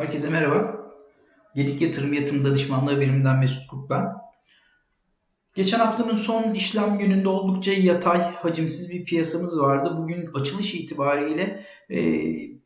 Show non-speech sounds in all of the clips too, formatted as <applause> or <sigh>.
Herkese merhaba. Gedik Yatırım Yatırım Danışmanlığı biriminden Mesut Kurt ben. Geçen haftanın son işlem gününde oldukça yatay, hacimsiz bir piyasamız vardı. Bugün açılış itibariyle e,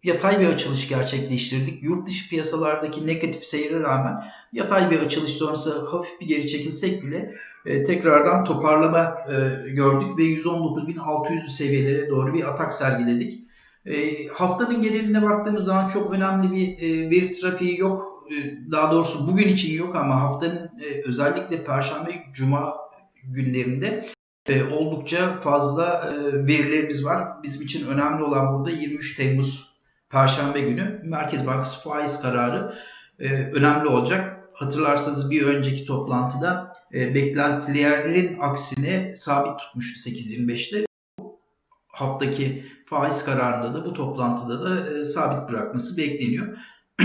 yatay bir açılış gerçekleştirdik. Yurt dışı piyasalardaki negatif seyre rağmen yatay bir açılış sonrası hafif bir geri çekilsek bile e, tekrardan toparlama e, gördük ve 119.600 seviyelere doğru bir atak sergiledik. E, haftanın geneline baktığımız zaman çok önemli bir e, veri trafiği yok. E, daha doğrusu bugün için yok ama haftanın e, özellikle Perşembe, Cuma günlerinde e, oldukça fazla e, verilerimiz var. Bizim için önemli olan burada 23 Temmuz Perşembe günü Merkez Bankası faiz kararı e, önemli olacak. Hatırlarsanız bir önceki toplantıda e, beklentilerin aksine sabit tutmuştu 8.25'te. Haftaki faiz kararında da bu toplantıda da e, sabit bırakması bekleniyor. <clears throat>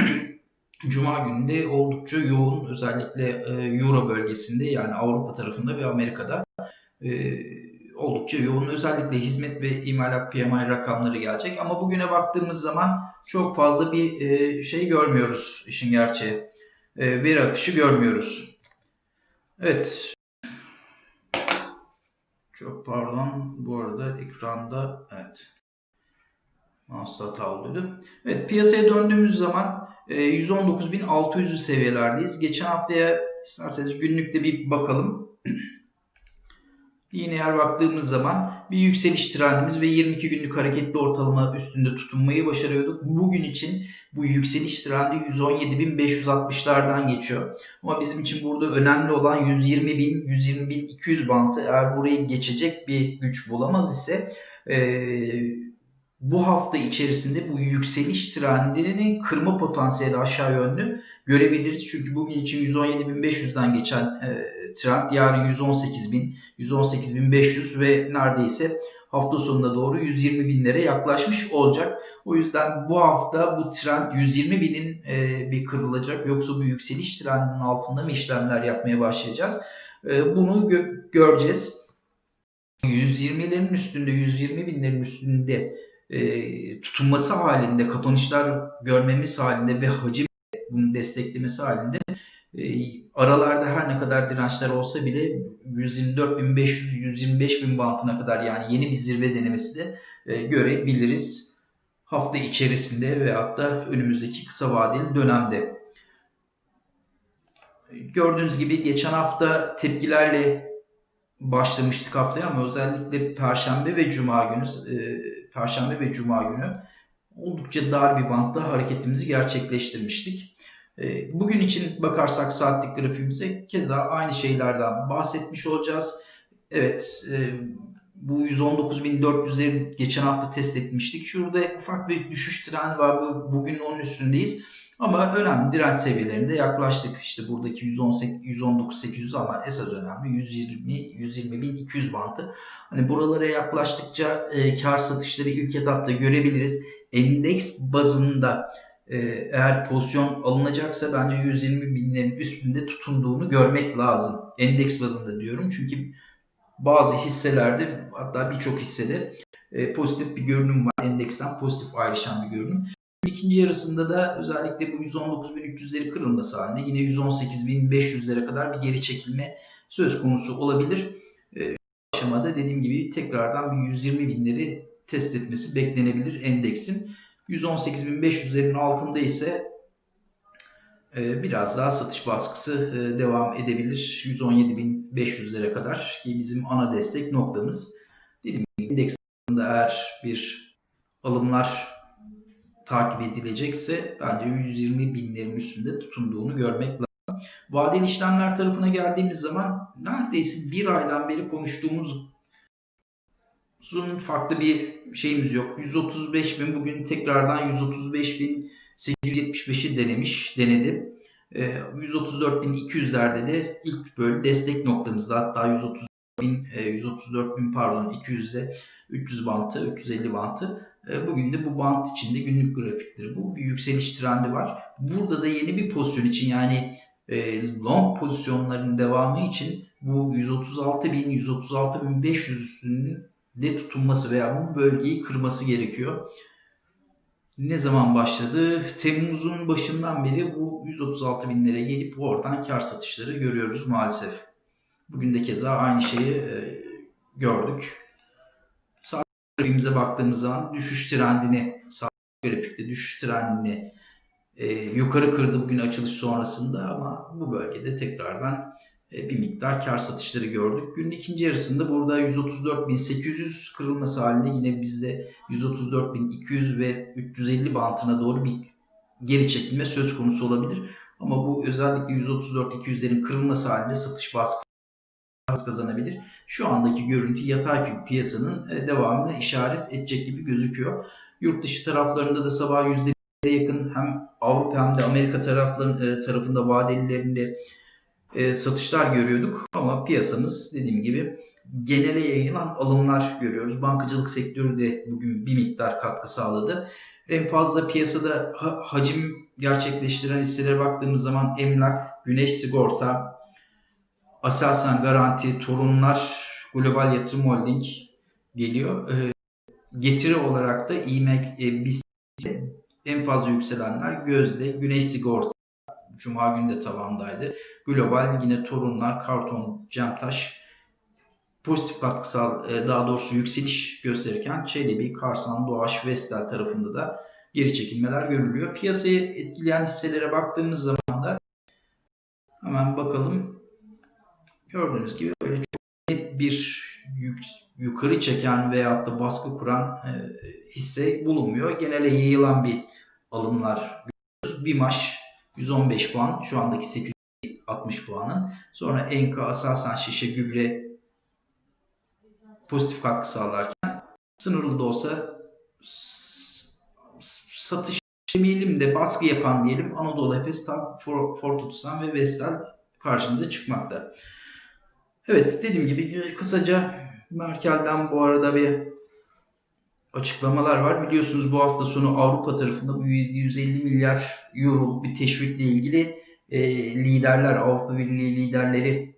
Cuma gününde oldukça yoğun özellikle e, Euro bölgesinde yani Avrupa tarafında ve Amerika'da e, oldukça yoğun özellikle hizmet ve imalat PMI rakamları gelecek. Ama bugüne baktığımız zaman çok fazla bir e, şey görmüyoruz işin gerçeği. E, veri akışı görmüyoruz. Evet. Çok pardon. Bu arada ekranda evet. Mouse hata. Evet piyasaya döndüğümüz zaman 119.600 seviyelerdeyiz. Geçen haftaya isterseniz günlükte bir bakalım. <clears throat> Yine eğer baktığımız zaman bir yükseliş trendimiz ve 22 günlük hareketli ortalama üstünde tutunmayı başarıyorduk. Bugün için bu yükseliş trendi 117.560'lardan geçiyor. Ama bizim için burada önemli olan 120.000, 120.200 bantı. Eğer burayı geçecek bir güç bulamaz ise ee, bu hafta içerisinde bu yükseliş trendinin kırma potansiyeli aşağı yönlü görebiliriz. Çünkü bugün için 117.500'den geçen e, trend yarın 118.000, 118.500 ve neredeyse hafta sonuna doğru 120 binlere yaklaşmış olacak. O yüzden bu hafta bu trend 120 binin e, bir kırılacak. Yoksa bu yükseliş trendinin altında mı işlemler yapmaya başlayacağız? E, bunu gö göreceğiz. 120'lerin üstünde, 120 binlerin üstünde e, tutunması halinde, kapanışlar görmemiz halinde ve hacim bunu desteklemesi halinde aralarda her ne kadar dirençler olsa bile 124.500-125.000 bantına kadar yani yeni bir zirve denemesi de e, görebiliriz hafta içerisinde ve hatta önümüzdeki kısa vadeli dönemde. Gördüğünüz gibi geçen hafta tepkilerle başlamıştık haftaya ama özellikle Perşembe ve Cuma günü e, Perşembe ve Cuma günü oldukça dar bir bantta hareketimizi gerçekleştirmiştik. Ee, bugün için bakarsak saatlik grafiğimize keza aynı şeylerden bahsetmiş olacağız. Evet e, bu 119.400'leri geçen hafta test etmiştik. Şurada ufak bir düşüş trendi var. Bugün onun üstündeyiz. Ama önemli direnç seviyelerinde yaklaştık. İşte buradaki 118, 119.800 ama esas önemli 120 120.200 bantı. Hani buralara yaklaştıkça e, kar satışları ilk etapta görebiliriz. Endeks bazında eğer pozisyon alınacaksa bence 120 binlerin üstünde tutunduğunu görmek lazım. Endeks bazında diyorum çünkü bazı hisselerde hatta birçok hissede e, pozitif bir görünüm var. Endeksten pozitif ayrışan bir görünüm. İkinci yarısında da özellikle bu 119.300'leri kırılması halinde yine 118.500'lere kadar bir geri çekilme söz konusu olabilir. E, aşamada dediğim gibi tekrardan bir 120 binleri test etmesi beklenebilir endeksin. 118.500'lerin altında ise e, biraz daha satış baskısı e, devam edebilir. 117.500'lere kadar ki bizim ana destek noktamız. Gibi endeks eğer bir alımlar takip edilecekse bence 120 binlerin üstünde tutunduğunu görmek lazım. Vadeli işlemler tarafına geldiğimiz zaman neredeyse bir aydan beri konuştuğumuz uzun farklı bir şeyimiz yok. 135 bin bugün tekrardan 135 bin 875'i denemiş, denedi. 134.200'lerde de ilk böyle destek noktamızda hatta 130 bin, 134 bin pardon 200'de 300 bantı, 350 bantı e, bugün de bu bant içinde günlük grafiktir. Bu bir yükseliş trendi var. Burada da yeni bir pozisyon için yani e, long pozisyonların devamı için bu 136 bin 136 bin 500'ünün de tutunması veya bu bölgeyi kırması gerekiyor. ne zaman başladı? Temmuz'un başından beri bu 136 binlere gelip oradan kar satışları görüyoruz maalesef. Bugün de keza aynı şeyi e, gördük. Saat grafiğimize baktığımız zaman düşüş trendini, saat grafikte düşüş trendini e, yukarı kırdı bugün açılış sonrasında ama bu bölgede tekrardan bir miktar kar satışları gördük. Günün ikinci yarısında burada 134.800 kırılması halinde yine bizde 134.200 ve 350 bantına doğru bir geri çekilme söz konusu olabilir. Ama bu özellikle 134-200'lerin kırılması halinde satış baskısı kazanabilir. Şu andaki görüntü yatay bir piyasanın e, devamına işaret edecek gibi gözüküyor. Yurt dışı taraflarında da sabah %1'e yakın hem Avrupa hem de Amerika tarafların, e, tarafında vadelilerinde e, satışlar görüyorduk. Ama piyasamız dediğim gibi genele yayılan alımlar görüyoruz. Bankacılık sektörü de bugün bir miktar katkı sağladı. En fazla piyasada ha, hacim gerçekleştiren hisselere baktığımız zaman emlak, güneş sigorta, Aselsan Garanti, Torunlar, Global Yatırım Holding geliyor. E, getiri olarak da İmek, e, BIST en fazla yükselenler Gözde, Güneş Sigorta, Cuma günü de tavandaydı. Global yine Torunlar, Karton, Cemtaş pozitif katkı sağ, e, daha doğrusu yükseliş gösterirken Çelebi, Karsan, Doğaç, Vestel tarafında da geri çekilmeler görülüyor. Piyasayı etkileyen hisselere baktığımız zaman da hemen bakalım. Gördüğünüz gibi böyle çok net bir yük, yukarı çeken veyahut da baskı kuran e, hisse bulunmuyor. Genele yayılan bir alımlar görüyoruz. BİMAŞ 115 puan. Şu andaki 860 puanın. Sonra Enka, Aselsan, Şişe, Gübre pozitif katkı sağlarken sınırlı da olsa satış demeyelim de baskı yapan diyelim Anadolu Efes, Otosan ve Vestel karşımıza çıkmakta. Evet dediğim gibi kısaca Merkel'den bu arada bir açıklamalar var. Biliyorsunuz bu hafta sonu Avrupa tarafında bu 750 milyar euroluk bir teşvikle ilgili e, liderler, Avrupa Birliği liderleri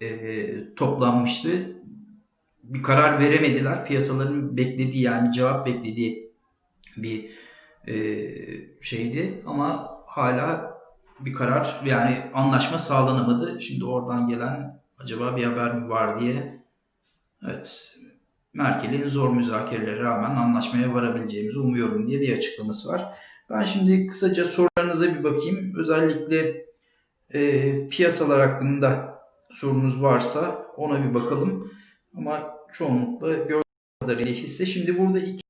e, toplanmıştı. Bir karar veremediler. Piyasaların beklediği yani cevap beklediği bir e, şeydi ama hala bir karar yani anlaşma sağlanamadı. Şimdi oradan gelen acaba bir haber mi var diye evet Merkel'in zor müzakerelere rağmen anlaşmaya varabileceğimizi umuyorum diye bir açıklaması var. Ben şimdi kısaca sorularınıza bir bakayım. Özellikle e, piyasalar hakkında sorunuz varsa ona bir bakalım. Ama çoğunlukla gördüğüm kadarıyla hisse. Şimdi burada iki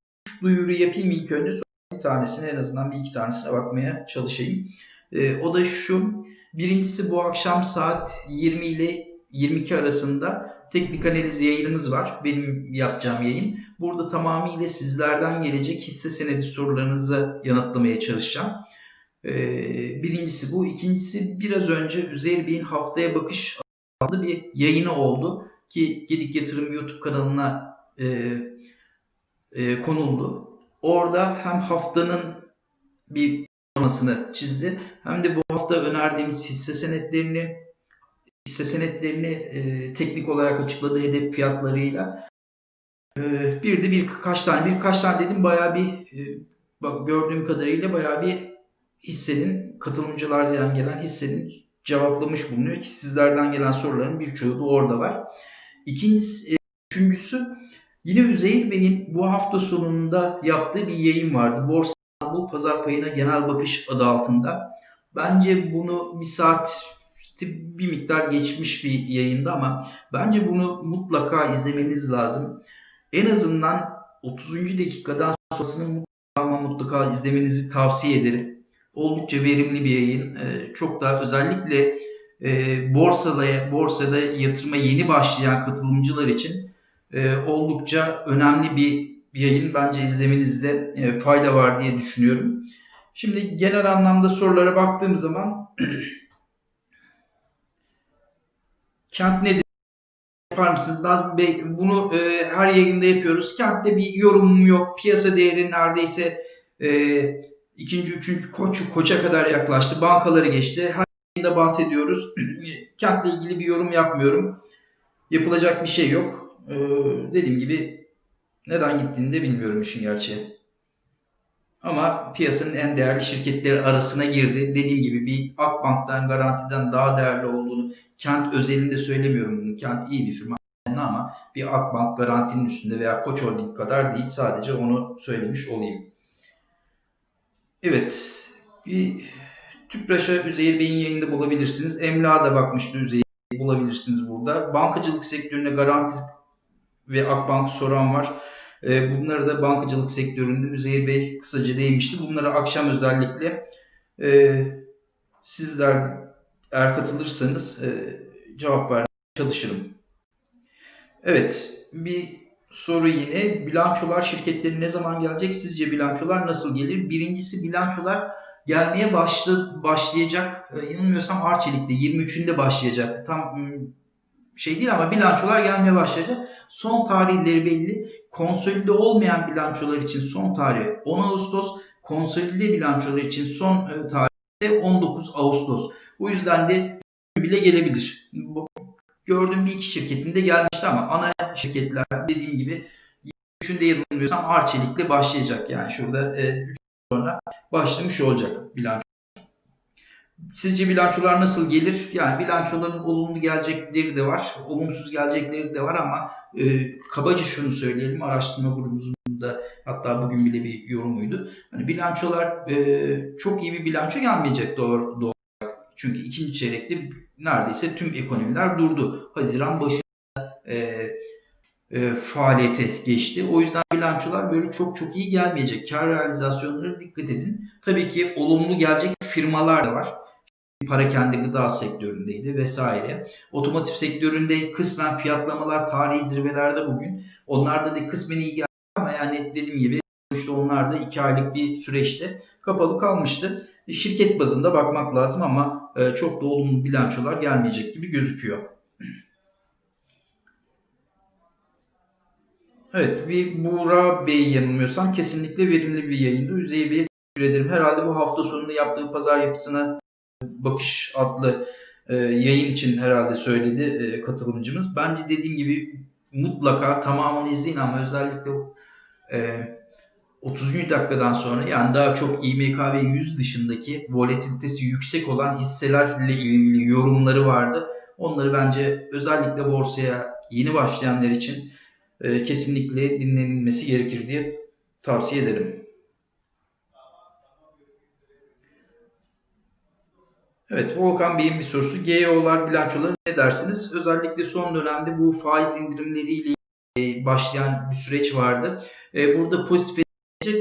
duyuru yapayım ilk önce. Sonra bir tanesine en azından bir iki tanesine bakmaya çalışayım. E, o da şu. Birincisi bu akşam saat 20 ile 22 arasında teknik analiz yayınımız var. Benim yapacağım yayın. Burada tamamıyla sizlerden gelecek hisse senedi sorularınızı yanıtlamaya çalışacağım. Ee, birincisi bu. İkincisi biraz önce Üzeri Bey'in haftaya bakış adlı bir yayını oldu. Ki Gedik Yatırım YouTube kanalına e, e, konuldu. Orada hem haftanın bir çizdi hem de bu hafta önerdiğimiz hisse senetlerini hisse senetlerini e, teknik olarak açıkladığı hedef fiyatlarıyla e, bir de birkaç tane birkaç tane dedim bayağı bir e, bak gördüğüm kadarıyla bayağı bir hissenin katılımcılardan gelen hissenin cevaplamış bulunuyor ki sizlerden gelen soruların birçoğu da orada var. İkincisi, e, üçüncüsü yine Üzeyir Bey'in bu hafta sonunda yaptığı bir yayın vardı. Borsa İstanbul Pazar Payına Genel Bakış adı altında. Bence bunu bir saat bir miktar geçmiş bir yayında ama bence bunu mutlaka izlemeniz lazım. En azından 30. dakikadan sonrasını mutlaka, mutlaka izlemenizi tavsiye ederim. Oldukça verimli bir yayın. Ee, çok daha özellikle e, borsada, borsada yatırıma yeni başlayan katılımcılar için e, oldukça önemli bir yayın. Bence izlemenizde e, fayda var diye düşünüyorum. Şimdi genel anlamda sorulara baktığım zaman <clears throat> Kent nedir? Yapar mısınız? Nazım Bey bunu e, her yayında yapıyoruz. Kentte bir yorumum yok. Piyasa değeri neredeyse e, ikinci, üçüncü koç, koça kadar yaklaştı. Bankaları geçti. Her yayında bahsediyoruz. <clears throat> Kentle ilgili bir yorum yapmıyorum. Yapılacak bir şey yok. E, dediğim gibi neden gittiğini de bilmiyorum işin gerçeği. Ama piyasanın en değerli şirketleri arasına girdi. Dediğim gibi bir Akbank'tan garantiden daha değerli olduğunu kent özelinde söylemiyorum bunu. Kent iyi bir firma ama bir Akbank garantinin üstünde veya Koç Holding kadar değil. Sadece onu söylemiş olayım. Evet. Bir Tüpraş'a Üzeyir Bey'in yayında bulabilirsiniz. Emlak'a da bakmıştı Üzeyir bulabilirsiniz burada. Bankacılık sektörüne garanti ve Akbank soran var. Ee, bunları da bankacılık sektöründe Üzeyir Bey kısaca değinmişti. Bunları akşam özellikle e, sizler eğer katılırsanız e, cevap vermeye çalışırım. Evet, bir soru yine. Bilançolar şirketleri ne zaman gelecek? Sizce bilançolar nasıl gelir? Birincisi bilançolar gelmeye başla, başlayacak. E, yanılmıyorsam Arçelik'te 23'ünde başlayacaktı. Tam şey değil ama bilançolar gelmeye başlayacak. Son tarihleri belli. Konsolide olmayan bilançolar için son tarih 10 Ağustos. Konsolide bilançolar için son e, tarih de 19 Ağustos. O yüzden de bile gelebilir. Gördüğüm bir iki şirketinde gelmişti ama ana şirketler dediğim gibi 23'ünde yanılmıyorsam Arçelik'le başlayacak. Yani şurada 3 e, sonra başlamış olacak bilanço. Sizce bilançolar nasıl gelir? Yani bilançoların olumlu gelecekleri de var, olumsuz gelecekleri de var ama e, kabaca şunu söyleyelim. Araştırma grubumuzun da hatta bugün bile bir yorumuydu. Hani bilançolar e, çok iyi bir bilanço gelmeyecek doğru, doğru. Çünkü ikinci çeyrekte neredeyse tüm ekonomiler durdu. Haziran başında e, e, faaliyete geçti. O yüzden bilançolar böyle çok çok iyi gelmeyecek. Kar realizasyonları dikkat edin. Tabii ki olumlu gelecek firmalar da var. Para kendi gıda sektöründeydi vesaire. Otomotiv sektöründe kısmen fiyatlamalar tarihi zirvelerde bugün. Onlarda da kısmen iyi geldi ama yani dediğim gibi işte onlar da iki aylık bir süreçte kapalı kalmıştı. Şirket bazında bakmak lazım ama e, çok da olumlu bilançolar gelmeyecek gibi gözüküyor. Evet, bir Buğra Bey yanılmıyorsam kesinlikle verimli bir yayındı. Üzey Bey'e teşekkür ederim. Herhalde bu hafta sonunda yaptığı pazar yapısına bakış adlı e, yayın için herhalde söyledi e, katılımcımız. Bence dediğim gibi mutlaka tamamını izleyin ama özellikle e, 30. dakikadan sonra yani daha çok İMKB 100 dışındaki volatilitesi yüksek olan hisselerle ilgili yorumları vardı. Onları bence özellikle borsaya yeni başlayanlar için e, kesinlikle dinlenilmesi gerekir diye tavsiye ederim. Evet, Volkan Bey'in bir sorusu. GEO'lar bilançoları ne dersiniz? Özellikle son dönemde bu faiz indirimleriyle başlayan bir süreç vardı. E, burada pozitif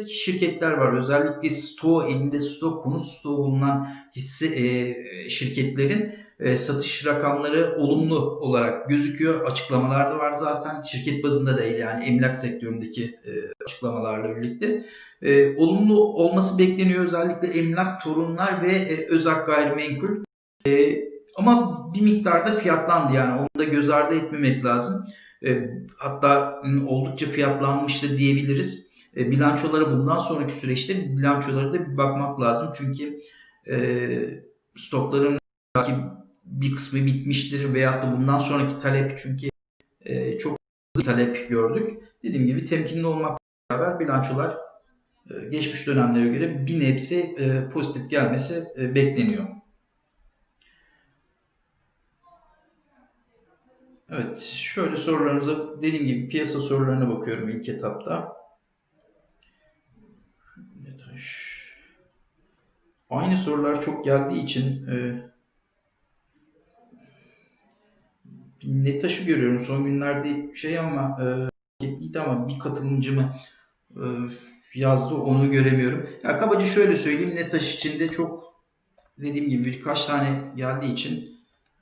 şirketler var. Özellikle sto elinde stok konut stoğu bulunan hisse e, şirketlerin e, satış rakamları olumlu olarak gözüküyor. Açıklamalar da var zaten. Şirket bazında değil yani emlak sektöründeki e, açıklamalarla birlikte. E, olumlu olması bekleniyor özellikle emlak, torunlar ve özak gayrimenkul. Ama bir miktarda fiyatlandı yani onu da göz ardı etmemek lazım. Hatta oldukça fiyatlanmıştı diyebiliriz. E, bilançoları bundan sonraki süreçte bilançoları da bir bakmak lazım. Çünkü stokların belki bir kısmı bitmiştir veyahut da bundan sonraki talep çünkü e, çok hızlı talep gördük. Dediğim gibi temkinli olmak beraber bilançolar e, geçmiş dönemlere göre bir nebze e, pozitif gelmesi bekleniyor. Evet, şöyle sorularınıza dediğim gibi piyasa sorularına bakıyorum ilk etapta. Aynı sorular çok geldiği için e, Netaş'ı görüyorum son günlerde şey ama e, ama bir katılımcımı e, yazdı onu göremiyorum. Ya kabaca şöyle söyleyeyim Netaş içinde çok dediğim gibi birkaç tane geldiği için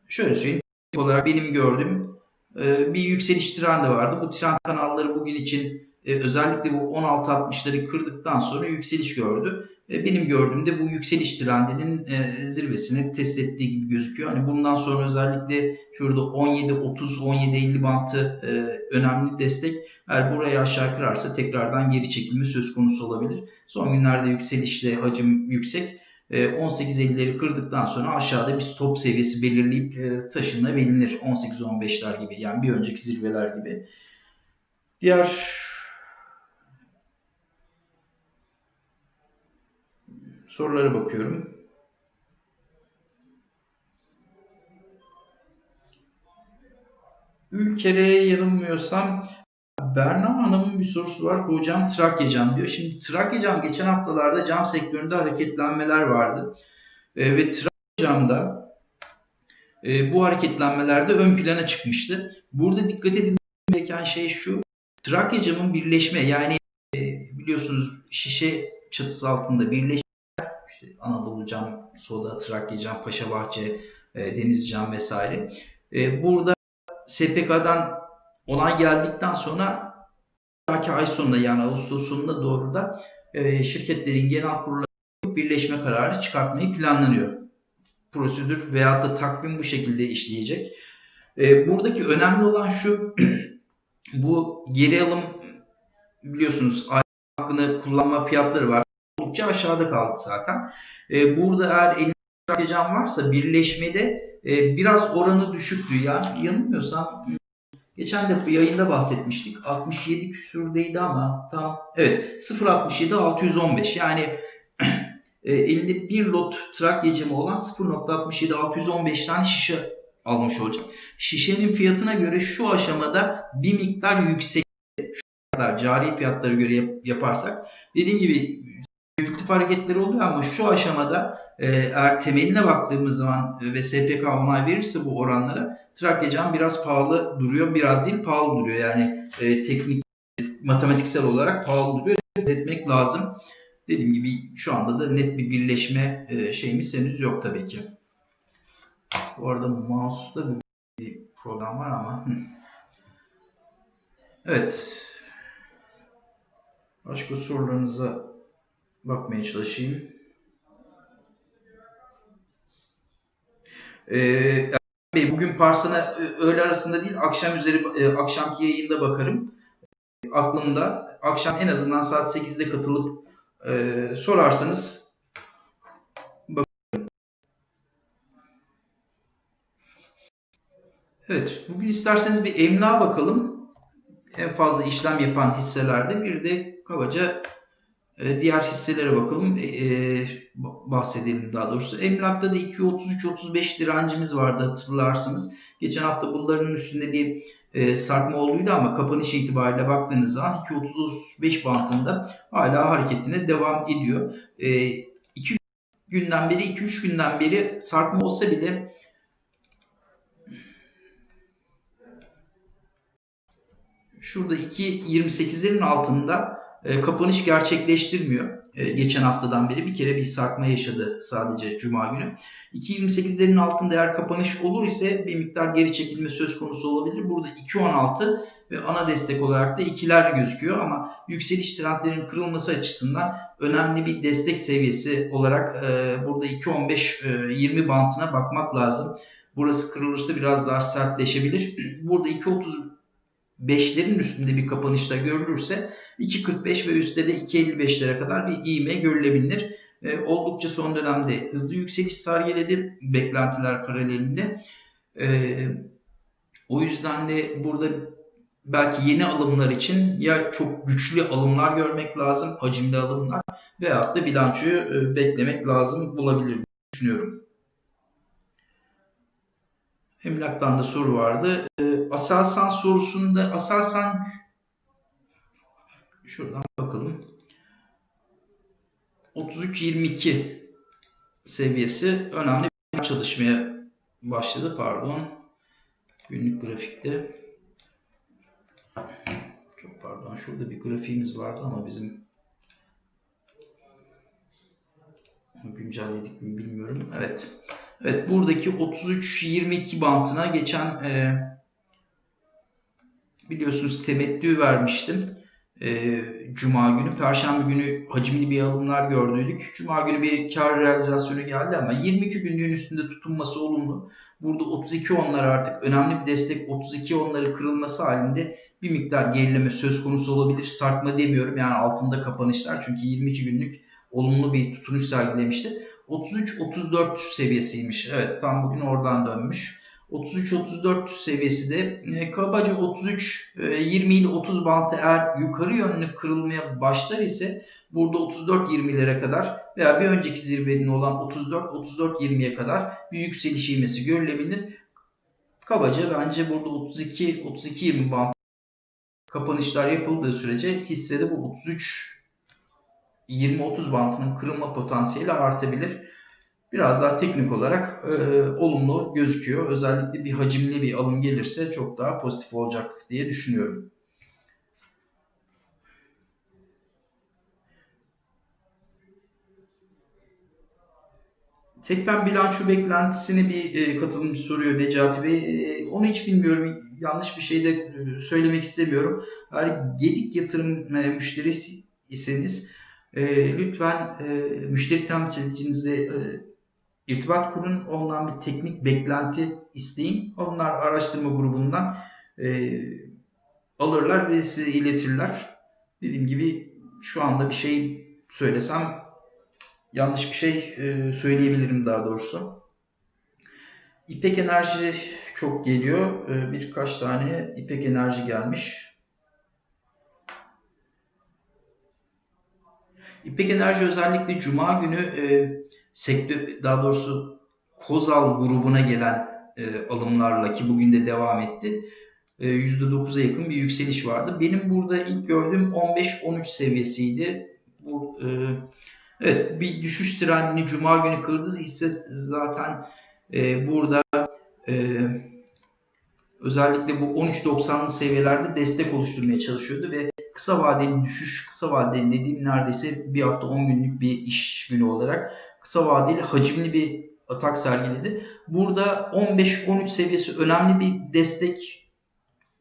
şöyle söyleyeyim olarak benim gördüğüm e, bir yükseliş trendi vardı. Bu trend kanalları bugün için e, özellikle bu 16.60'ları kırdıktan sonra yükseliş gördü. E, benim gördüğümde bu yükseliş trendinin e, zirvesini test ettiği gibi gözüküyor. Hani bundan sonra özellikle şurada 17-30-17-50 bantı e, önemli destek. Eğer burayı aşağı kırarsa tekrardan geri çekilme söz konusu olabilir. Son günlerde yükselişte hacim yüksek. 18.50'leri kırdıktan sonra aşağıda bir stop seviyesi belirleyip taşınabilir. 18-15'ler gibi yani bir önceki zirveler gibi. Diğer Sorulara bakıyorum. Ülker'e yanılmıyorsam Berna Hanım'ın bir sorusu var. Hocam Trakya cam diyor. Şimdi Trakya cam geçen haftalarda cam sektöründe hareketlenmeler vardı. E, ve Trakya camda e, bu hareketlenmelerde ön plana çıkmıştı. Burada dikkat edilmesi gereken şey şu. Trakya camın birleşme yani e, biliyorsunuz şişe çatısı altında birleşme işte Anadolu cam, Soda, Trakya cam, Paşabahçe, e, Deniz cam vesaire. E, burada SPK'dan onay geldikten sonra belki ay sonunda yani Ağustos sonunda doğru da e, şirketlerin genel kurulları birleşme kararı çıkartmayı planlanıyor. Prosedür veyahut da takvim bu şekilde işleyecek. E, buradaki önemli olan şu <clears throat> bu geri alım biliyorsunuz hakkını kullanma fiyatları var. Oldukça aşağıda kaldı zaten. E, burada eğer elinizde cam varsa birleşmede e, biraz oranı düşüktü. Yani yanılmıyorsam Geçen de yayında bahsetmiştik. 67 küsürdeydi ama tam evet 0.67 615 yani <clears throat> e, elinde bir lot Trakya camı olan 0.67 615 tane şişe almış olacak. Şişenin fiyatına göre şu aşamada bir miktar yüksek şu fiyatlar, cari fiyatlara göre yap, yaparsak dediğim gibi hareketleri oluyor ama şu aşamada e, eğer temeline baktığımız zaman ve SPK onay verirse bu oranlara Trakya cam biraz pahalı duruyor. Biraz değil pahalı duruyor. Yani e, teknik, matematiksel olarak pahalı duruyor. etmek lazım. Dediğim gibi şu anda da net bir birleşme e, şeyimiz henüz yok tabii ki. Bu arada mouse'da bir problem var ama. Evet. Başka sorularınıza bakmaya çalışayım. Ee, Bey bugün Parsana öğle arasında değil akşam üzeri e, akşamki yayında bakarım. Aklımda akşam en azından saat 8'de katılıp e, sorarsanız bakarım. Evet bugün isterseniz bir emlağa bakalım. En fazla işlem yapan hisselerde bir de kabaca e, diğer hisselere bakalım. E, e, bahsedelim daha doğrusu. Emlak'ta da 2.33-35 direncimiz vardı hatırlarsınız. Geçen hafta bunların üstünde bir e, sarkma olduydu ama kapanış itibariyle baktığınız zaman 2.35 bantında hala hareketine devam ediyor. E, 2 günden beri 2-3 günden beri sarkma olsa bile şurada 2.28'lerin altında e, kapanış gerçekleştirmiyor. E, geçen haftadan beri bir kere bir sarkma yaşadı sadece Cuma günü. 2.28'lerin altında eğer kapanış olur ise bir miktar geri çekilme söz konusu olabilir. Burada 2.16 ve ana destek olarak da ikiler gözüküyor ama yükseliş trendlerinin kırılması açısından önemli bir destek seviyesi olarak e, burada 2.15-20 bantına bakmak lazım. Burası kırılırsa biraz daha sertleşebilir. Burada 2.30 5'lerin üstünde bir kapanışta görülürse 2.45 ve üstte de 2.55'lere kadar bir iğme görülebilir. E, oldukça son dönemde hızlı yükseliş sergiledi beklentiler paralelinde. E, o yüzden de burada belki yeni alımlar için ya çok güçlü alımlar görmek lazım, hacimli alımlar veyahut da bilançoyu e, beklemek lazım bulabilir düşünüyorum. Emlak'tan da soru vardı. E, Aselsan sorusunda Aselsan şuradan bakalım. 33-22 seviyesi önemli bir çalışmaya başladı. Pardon. Günlük grafikte. Çok pardon. Şurada bir grafiğimiz vardı ama bizim güncelledik mi bilmiyorum. Evet. Evet buradaki 33-22 bantına geçen e, biliyorsunuz temettü vermiştim. E, Cuma günü. Perşembe günü hacimli bir alımlar gördüydük. Cuma günü bir kar realizasyonu geldi ama 22 günlüğün üstünde tutunması olumlu. Burada 32 onlar artık önemli bir destek. 32 onları kırılması halinde bir miktar gerileme söz konusu olabilir. Sarkma demiyorum yani altında kapanışlar çünkü 22 günlük olumlu bir tutunuş sergilemişti. 33-34 seviyesiymiş. Evet tam bugün oradan dönmüş. 33-34 seviyesi de e, kabaca 33 e, 20 ile 30 bantı eğer yukarı yönlü kırılmaya başlar ise burada 34-20'lere kadar veya bir önceki zirvenin olan 34-34-20'ye kadar bir yükseliş ivmesi görülebilir. Kabaca bence burada 32-32-20 bant kapanışlar yapıldığı sürece hissede bu 33 20-30 bantının kırılma potansiyeli artabilir. Biraz daha teknik olarak e, olumlu gözüküyor. Özellikle bir hacimli bir alım gelirse çok daha pozitif olacak diye düşünüyorum. Tekpen bilanço beklentisini bir e, katılımcı soruyor Necati Bey. E, onu hiç bilmiyorum. Yanlış bir şey de e, söylemek istemiyorum. Eğer Gedik yatırım e, müşterisi iseniz e, lütfen e, müşteri temsilcinizle e, irtibat kurun. Ondan bir teknik beklenti isteyin. Onlar araştırma grubundan e, alırlar ve size iletirler. Dediğim gibi şu anda bir şey söylesem yanlış bir şey e, söyleyebilirim daha doğrusu. İpek Enerji çok geliyor. E, birkaç tane İpek Enerji gelmiş. İpek Enerji özellikle Cuma günü e, sektör, daha doğrusu Kozal grubuna gelen e, alımlarla ki bugün de devam etti. E, %9'a yakın bir yükseliş vardı. Benim burada ilk gördüğüm 15-13 seviyesiydi. Bu e, Evet bir düşüş trendini cuma günü kırdı hisse zaten e, burada e, özellikle bu 13.90'lı seviyelerde destek oluşturmaya çalışıyordu ve kısa vadeli düşüş, kısa vadeli dediğim neredeyse bir hafta 10 günlük bir iş günü olarak kısa vadeli hacimli bir atak sergiledi. Burada 15-13 seviyesi önemli bir destek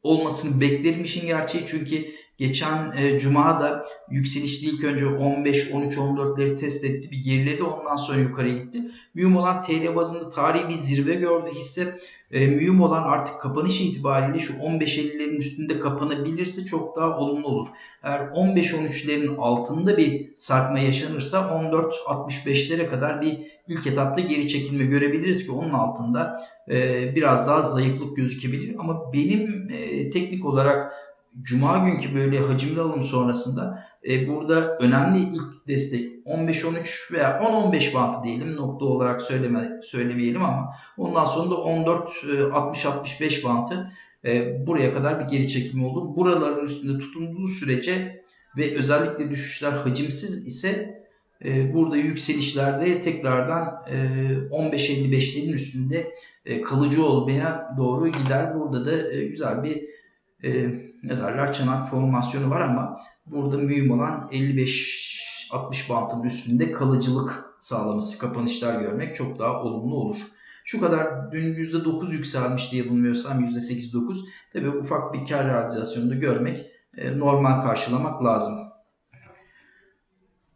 olmasını beklerim işin gerçeği çünkü Geçen e, Cuma da yükselişli ilk önce 15, 13, 14'leri test etti. Bir geriledi ondan sonra yukarı gitti. Mühim olan TL bazında tarihi bir zirve gördü hisse. E, mühim olan artık kapanış itibariyle şu 15.50'lerin üstünde kapanabilirse çok daha olumlu olur. Eğer 15-13'lerin altında bir sarkma yaşanırsa 14-65'lere kadar bir ilk etapta geri çekilme görebiliriz ki onun altında e, biraz daha zayıflık gözükebilir. Ama benim e, teknik olarak Cuma günkü böyle hacimli alım sonrasında e, burada önemli ilk destek 15-13 veya 10-15 bantı diyelim nokta olarak söyleme, söylemeyelim ama ondan sonra da 14-60-65 bantı e, buraya kadar bir geri çekilme olur. Buraların üstünde tutunduğu sürece ve özellikle düşüşler hacimsiz ise e, burada yükselişlerde tekrardan e, 15-55'lerin üstünde e, kalıcı olmaya doğru gider. Burada da e, güzel bir e, ne derler çanak formasyonu var ama burada mühim olan 55-60 bantın üstünde kalıcılık sağlaması, kapanışlar görmek çok daha olumlu olur. Şu kadar dün %9 yükselmişti yanılmıyorsam %8-9. Tabi ufak bir kar realizasyonunu görmek e, normal karşılamak lazım.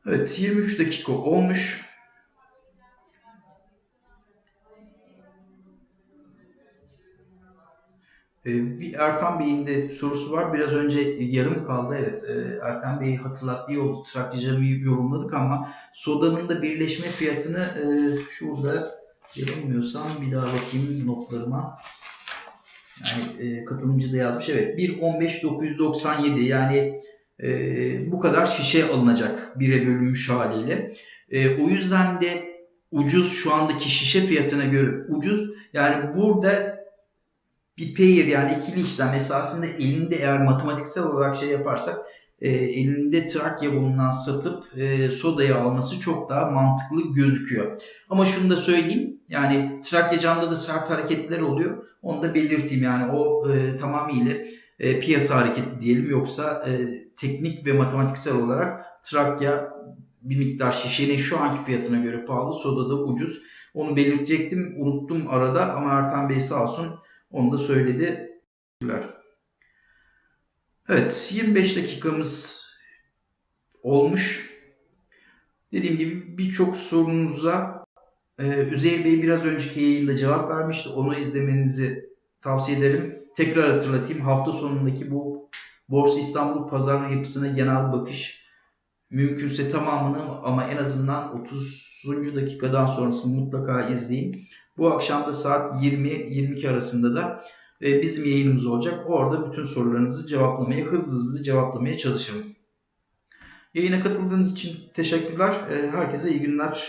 Evet 23 dakika olmuş. Bir Ertan Bey'in de sorusu var. Biraz önce yarım kaldı. Evet e, Ertan Bey hatırlattığı oldu. Trakticamı yorumladık ama sodanın da birleşme fiyatını e, şurada yanılmıyorsam bir daha bakayım notlarıma. Yani e, katılımcı da yazmış. Evet 1.15.997 yani bu kadar şişe alınacak bire bölünmüş haliyle. o yüzden de ucuz şu andaki şişe fiyatına göre ucuz. Yani burada bir pair yani ikili işlem esasında elinde eğer matematiksel olarak şey yaparsak e, elinde Trakya bulunan satıp e, sodayı alması çok daha mantıklı gözüküyor. Ama şunu da söyleyeyim yani Trakya camda da sert hareketler oluyor. Onu da belirteyim yani o e, tamamıyla e, piyasa hareketi diyelim yoksa e, teknik ve matematiksel olarak Trakya bir miktar şişenin şu anki fiyatına göre pahalı, soda da ucuz. Onu belirtecektim, unuttum arada ama Ertan Bey sağ olsun onu da söyledi. Evet 25 dakikamız olmuş. Dediğim gibi birçok sorunuza e, Üzeyir Bey biraz önceki yayında cevap vermişti. Onu izlemenizi tavsiye ederim. Tekrar hatırlatayım. Hafta sonundaki bu Borsa İstanbul pazar yapısına genel bakış mümkünse tamamını ama en azından 30. dakikadan sonrasını mutlaka izleyin. Bu akşam da saat 20-22 arasında da e, bizim yayınımız olacak. Orada bütün sorularınızı cevaplamaya, hızlı hızlı cevaplamaya çalışırım. Yayına katıldığınız için teşekkürler. E, herkese iyi günler.